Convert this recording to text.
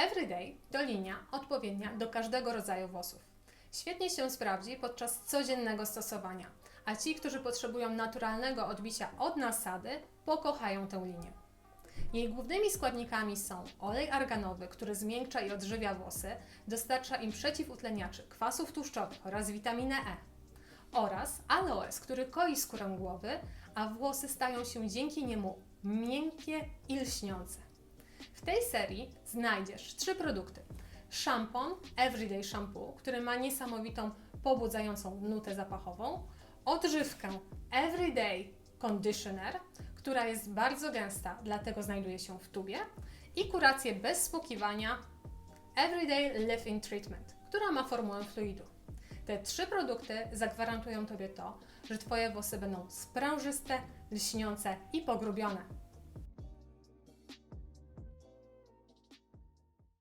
Everyday to linia odpowiednia do każdego rodzaju włosów. Świetnie się sprawdzi podczas codziennego stosowania, a ci, którzy potrzebują naturalnego odbicia od nasady, pokochają tę linię. Jej głównymi składnikami są olej arganowy, który zmiękcza i odżywia włosy, dostarcza im przeciwutleniaczy, kwasów tłuszczowych oraz witaminę E. Oraz aloes, który koi skórę głowy, a włosy stają się dzięki niemu miękkie i lśniące. W tej serii znajdziesz trzy produkty. Szampon Everyday Shampoo, który ma niesamowitą, pobudzającą nutę zapachową. Odżywkę Everyday Conditioner, która jest bardzo gęsta, dlatego znajduje się w tubie. I kurację bez spłukiwania Everyday Leave-In Treatment, która ma formułę fluidu. Te trzy produkty zagwarantują Tobie to, że Twoje włosy będą sprężyste, lśniące i pogrubione.